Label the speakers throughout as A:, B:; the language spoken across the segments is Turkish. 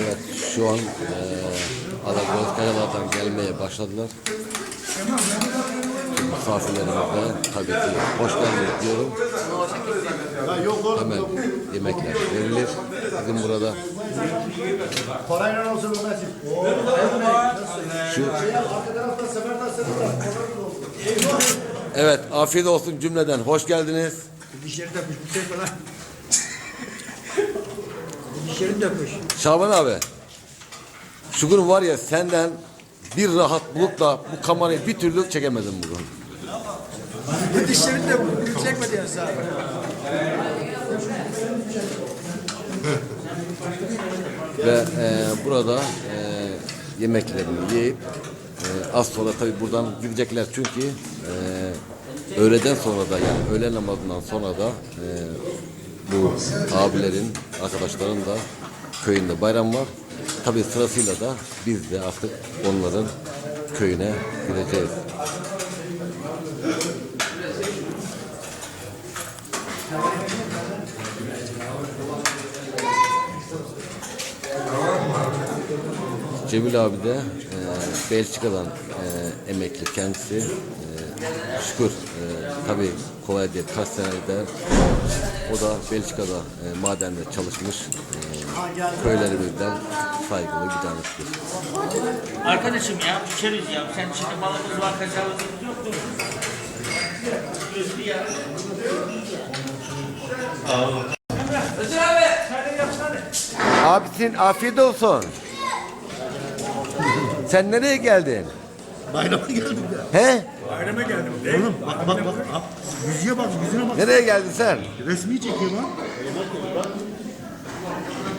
A: Evet şu an eee Alagoas Kayalar'dan gelmeye başladılar. Misafirlerimize tabii ki hoş geldiniz diyorum. Hemen yemekler verilir. Bizim burada
B: Parayla olsun nasip.
A: şu. Evet afiyet olsun cümleden hoş geldiniz.
B: Dişleri dökmüş bir şey falan. Dişleri dökmüş.
A: Şaban abi gün var ya senden bir rahat bulup da bu kamerayı bir türlü çekemedim bugün.
B: Bu dişlerini de bu. Çekme diyorsun sen.
A: Ve e, burada e, yemeklerini yiyip e, az sonra tabii buradan gidecekler çünkü e, öğleden sonra da yani öğle namazından sonra da e, bu abilerin, arkadaşların da köyünde bayram var. Tabii sırasıyla da biz de artık onların köyüne gideceğiz. Cemil abi de e, Belçika'dan emekli kendisi. E, şükür e, tabii kolay değil. Kaç senedir o da Belçika'da e, madende çalışmış. E, köylerimizden saygılı bir tanesidir.
C: Arkadaşım ya içeriz ya. Sen şimdi malımız var, kaçarımız yok mu? Gözlü ya.
A: Abisin afiyet olsun. Sen nereye geldin?
B: Bayrama geldim ya.
A: He?
B: Bayrama geldim. Oğlum bak bak bak. bak. Yüzüye bak yüzüne bak.
A: Nereye geldin sen?
B: Resmi çekiyor lan.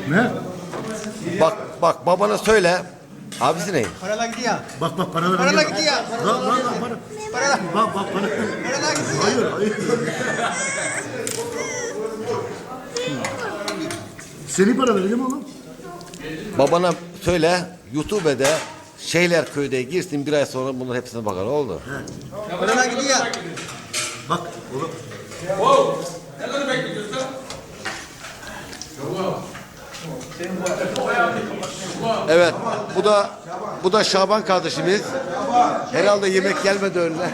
B: Ne?
A: Bak bak babana söyle. Abisi ne?
D: Paralar gidiyor.
B: Bak bak paralar.
D: Paralar
B: geliyor.
D: gidiyor.
B: Lan lan lan para.
D: Paralar.
B: Bak bak para.
D: Paralar gidiyor.
B: Hayır hayır. Senin para vereceğim oğlum.
A: Babana söyle YouTube'da şeyler köyde girsin bir ay sonra bunlar hepsine bakar oldu.
D: Paralar gidiyor.
B: Bak oğlum.
A: Evet bu da bu da Şaban kardeşimiz. Herhalde yemek gelmedi önüne.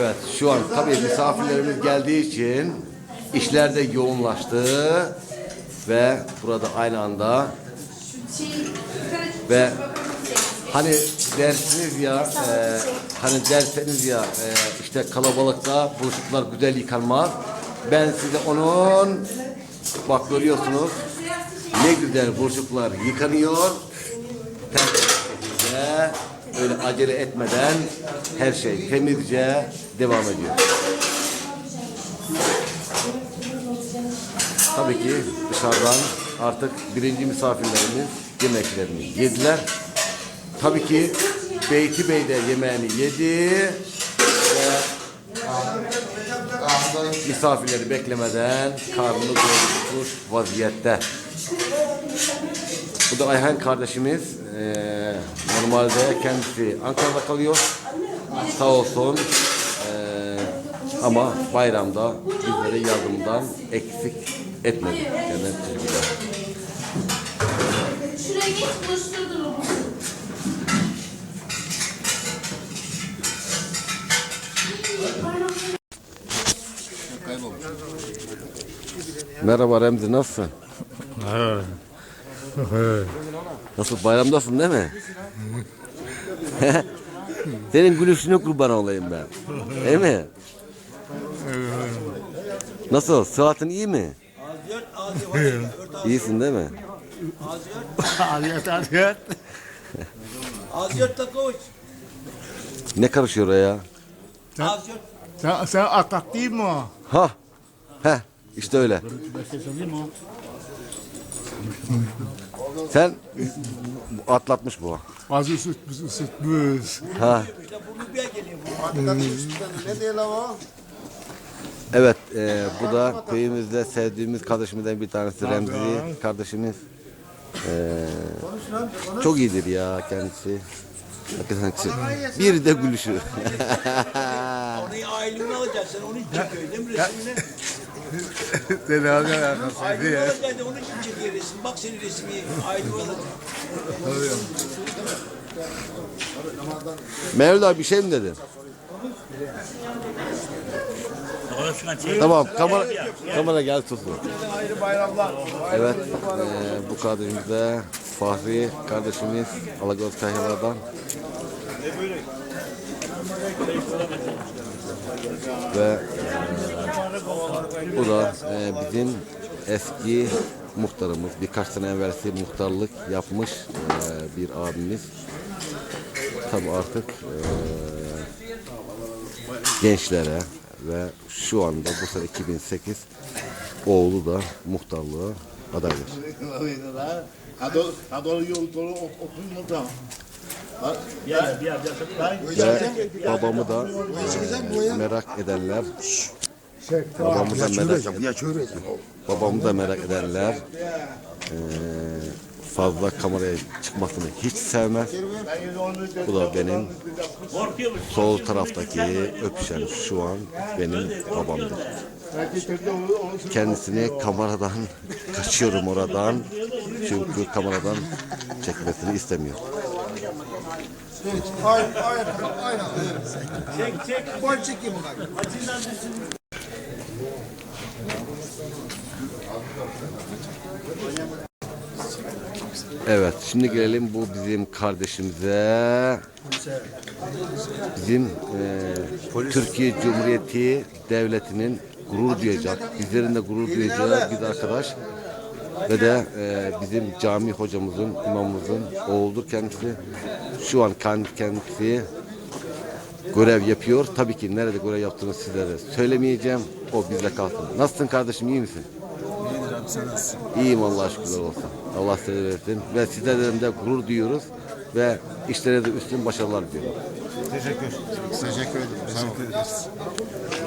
A: Evet şu an tabii misafirlerimiz geldiği için işler de yoğunlaştı ve burada aynı anda ve hani dersiniz ya e, hani derseniz ya e, işte kalabalıkta bulaşıklar güzel yıkanmaz. Ben size onun bak görüyorsunuz ne güzel bulaşıklar yıkanıyor. Tertemiz şekilde, öyle acele etmeden her şey temizce devam ediyor. Tabii ki dışarıdan artık birinci misafirlerimiz yemeklerini yediler. Tabii ki Beyti Bey de yemeğini yedi misafirleri beklemeden karnını doyurmuş vaziyette. Bu da Ayhan kardeşimiz. Ee, normalde kendisi Ankara'da kalıyor. Sağ olsun. Ee, ama bayramda bizlere yardımdan eksik etmedi. Yani teşekkürler.
E: Şuraya geç buluşturdun o
A: Merhaba Remzi nasılsın? Nasıl bayramdasın değil mi? Senin gülüşüne kurban olayım ben. Değil mi? Nasıl? Sıhhatin iyi mi? İyisin değil mi?
B: Aliyet.
D: Aziyot da koç.
A: Ne karışıyor oraya?
D: Aziyot.
B: Sen, sen atak değil mi o?
A: Ha. He. İşte öyle. Sen atlatmış bu.
B: Bazı ısıtmış ısıtmış.
A: Ha.
D: Geliyor.
B: Ne o?
A: Evet, e, bu da köyümüzde sevdiğimiz kardeşimizden bir tanesi Remzi kardeşimiz. Ee, çok iyidir ya kendisi. Hakikaten kişi. Bir de gülüşü.
D: Onu aileni alacaksın. İçin çekiyor değil mi?
B: Seni abi alakası
D: Aileni alacaksın. Onun için çekiyor resim. Bak senin resmi.
A: Mevlüt abi bir şey mi dedin? Tamam kamera kamera gel tutun. Evet eee, bu kadrimizde Fahri kardeşimiz Alagöz Kahyalar'dan ve eee, bu da eee, bizim eski muhtarımız birkaç sene evvelsi muhtarlık yapmış eee, bir abimiz. Tabi artık eee gençlere ve şu anda bu sene 2008 oğlu da muhtarlığa adaydır. Ve babamı da e, merak edenler babamı da merak, babamı da merak edenler e, fazla kameraya çıkmasını hiç sevmez. Bu da benim sol taraftaki öpüşen şu an benim babamdır. Kendisini kameradan kaçıyorum oradan. Çünkü kameradan çekmesini istemiyor. Evet, şimdi gelelim bu bizim kardeşimize. Bizim e, Türkiye Cumhuriyeti Devleti'nin gurur duyacak, bizlerin de gurur duyacağı bir arkadaş ve de e, bizim cami hocamızın, imamımızın oğludur kendisi. Şu an kend- kendisi görev yapıyor. Tabii ki nerede görev yaptığını sizlere söylemeyeceğim. O bizle kalsın. Nasılsın kardeşim, iyi misin? İyiyim Allah'a şükürler olsun. Allah size versin. Ve sizlerden de gurur duyuyoruz. Ve işlere de üstün başarılar diliyorum.
B: Teşekkür. Teşekkür ederim. Sağ ol.